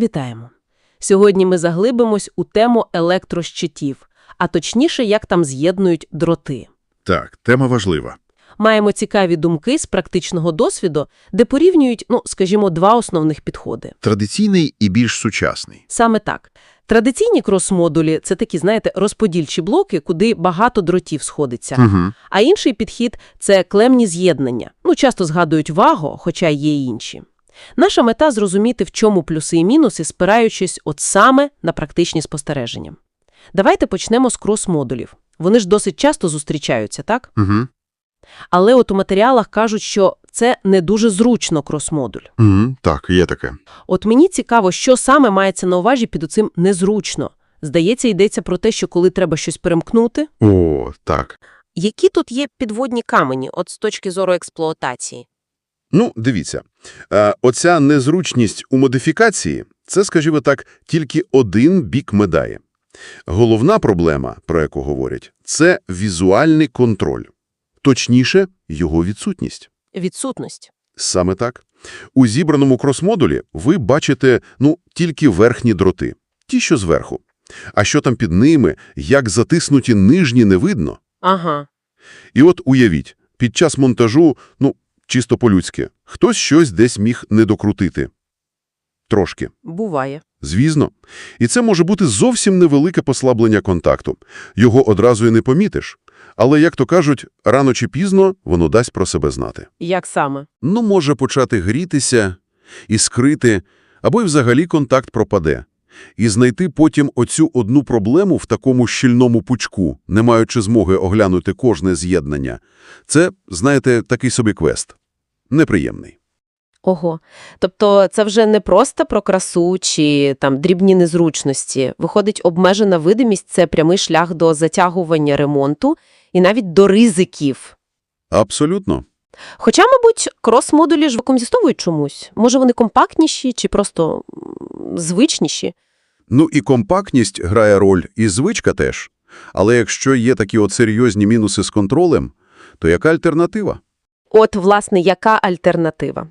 Вітаємо! Сьогодні ми заглибимось у тему електрощитів, а точніше, як там з'єднують дроти. Так, тема важлива. Маємо цікаві думки з практичного досвіду, де порівнюють, ну, скажімо, два основних підходи. Традиційний і більш сучасний. Саме так. Традиційні крос-модулі – це такі, знаєте, розподільчі блоки, куди багато дротів сходиться. Угу. А інший підхід – це клемні з'єднання. Ну, часто згадують ваго, хоча є й інші. Наша мета – зрозуміти, в чому плюси і мінуси, спираючись от саме на практичні спостереження. Давайте почнемо з крос-модулів. Вони ж досить часто зустрічаються, так? Угу. Але от у матеріалах кажуть, що це не дуже зручно крос-модуль. Угу. Так, є таке. От мені цікаво, що саме мається на увазі під оцим «незручно». Здається, йдеться про те, що коли треба щось перемкнути. О, так. Які тут є підводні камені, от з точки зору експлуатації? Ну, дивіться. Е, оця незручність у модифікації – це, скажімо так, тільки один бік медалі. Головна проблема, про яку говорять, це візуальний контроль. Точніше, його відсутність. Відсутність. Саме так. У зібраному крос-модулі ви бачите, ну, тільки верхні дроти. Ті, що зверху. А що там під ними, як затиснуті нижні, не видно. Ага. І от уявіть, під час монтажу, ну, чисто по-людськи, хтось щось десь міг не докрутити. Трошки. Буває. Звісно. І це може бути зовсім невелике послаблення контакту. Його одразу і не помітиш. Але, як то кажуть, рано чи пізно воно дасть про себе знати. Як саме? Ну, може почати грітися, іскрити, або й взагалі контакт пропаде. І знайти потім оцю одну проблему в такому щільному пучку, не маючи змоги оглянути кожне з'єднання. Це, знаєте, такий собі квест. Неприємний. Ого. Тобто це вже не просто про красу чи там дрібні незручності. Виходить, обмежена видимість – це прямий шлях до затягування ремонту і навіть до ризиків. Абсолютно. Хоча, мабуть, крос-модулі ж викомзістовують чомусь. Може, вони компактніші чи просто звичніші? Ну і компактність грає роль, і звичка теж. Але якщо є такі от серйозні мінуси з контролем, то яка альтернатива? От, власне, яка альтернатива?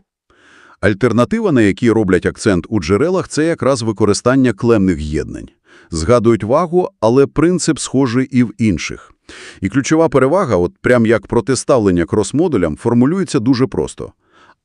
Альтернатива, на якій роблять акцент у джерелах, це якраз використання клемних єднань. Згадують вагу, але принцип схожий і в інших. І ключова перевага, от прям як протиставлення крос-модулям, формулюється дуже просто.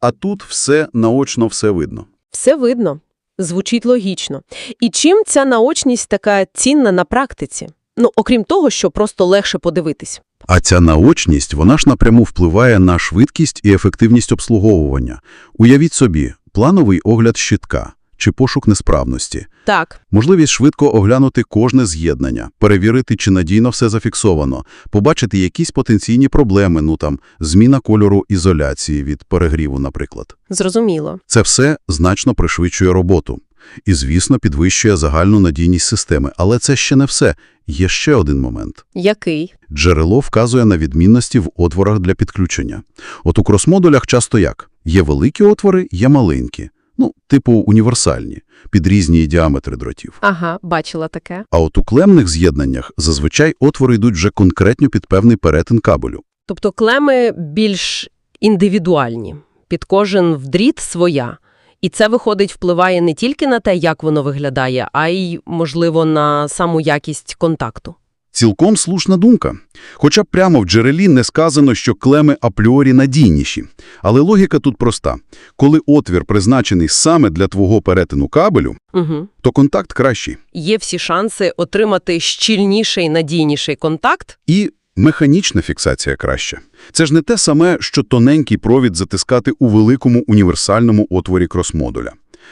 А тут все наочно все видно. Все видно. Звучить логічно. І чим ця наочність така цінна на практиці? Ну, окрім того, що просто легше подивитись. А ця наочність, вона ж напряму впливає на швидкість і ефективність обслуговування. Уявіть собі, плановий огляд щитка чи пошук несправності. Так, Можливість швидко оглянути кожне з'єднання, перевірити, чи надійно все зафіксовано, побачити якісь потенційні проблеми, ну там, зміна кольору ізоляції від перегріву, наприклад. зрозуміло. Це все значно пришвидшує роботу. І, звісно, підвищує загальну надійність системи. Але це ще не все. Є ще один момент. Який? Джерело вказує на відмінності в отворах для підключення. От у крос-модулях часто як? Є великі отвори, є маленькі. Ну, типу універсальні, під різні діаметри дротів. Ага, бачила таке. А от у клемних з'єднаннях зазвичай отвори йдуть вже конкретно під певний перетин кабелю. Тобто клеми більш індивідуальні. Під кожен вдріт своя. І це, виходить, впливає не тільки на те, як воно виглядає, а й, можливо, на саму якість контакту. Цілком слушна думка. Хоча прямо в джерелі не сказано, що клеми апріорі надійніші. Але логіка тут проста. Коли отвір призначений саме для твого перетину кабелю, Угу. то контакт кращий. Є всі шанси отримати щільніший, надійніший контакт. І механічна фіксація краща. Це ж не те саме, що тоненький провід затискати у великому універсальному отворі крос-модуля.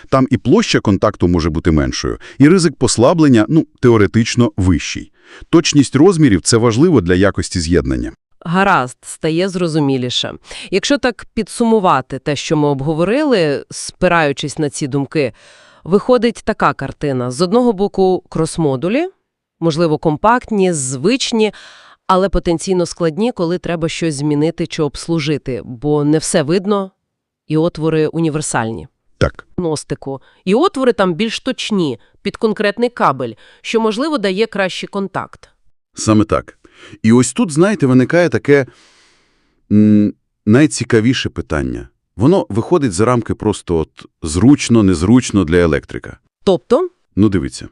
Там і площа контакту може бути меншою, і ризик послаблення, ну, теоретично, вищий. Точність розмірів – це важливо для якості з'єднання. Гаразд, стає зрозуміліше. Якщо так підсумувати те, що ми обговорили, спираючись на ці думки, виходить така картина. З одного боку крос-модулі, можливо, компактні, звичні, але потенційно складні, коли треба щось змінити чи обслужити, бо не все видно, і отвори універсальні. Так. Гностику. І отвори там більш точні, під конкретний кабель, що, можливо, дає кращий контакт. Саме так. І ось тут, знаєте, виникає таке м, найцікавіше питання. Воно виходить за рамки просто от зручно, незручно для електрика. Тобто, Ну, дивіться.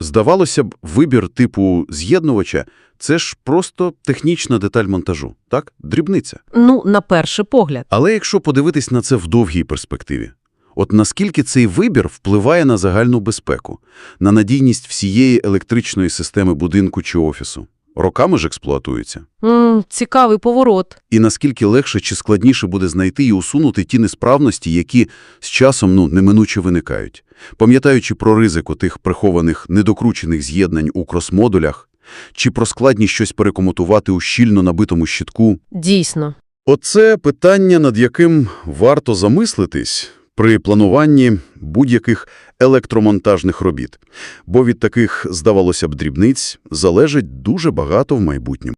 Здавалося б, вибір типу з'єднувача – це ж просто технічна деталь монтажу, так? Дрібниця. ну, на перший погляд. Але якщо подивитись на це в довгій перспективі, от наскільки цей вибір впливає на загальну безпеку, на надійність всієї електричної системи будинку чи офісу? Роками ж експлуатується. М, цікавий поворот. І наскільки легше чи складніше буде знайти і усунути ті несправності, які з часом ну, неминуче виникають. Пам'ятаючи про ризик тих прихованих недокручених з'єднань у кросмодулях, чи про складність щось перекомутувати у щільно набитому щитку. Дійсно. Оце питання, над яким варто замислитись при плануванні будь-яких електромонтажних робіт. Бо від таких, здавалося б, дрібниць залежить дуже багато в майбутньому.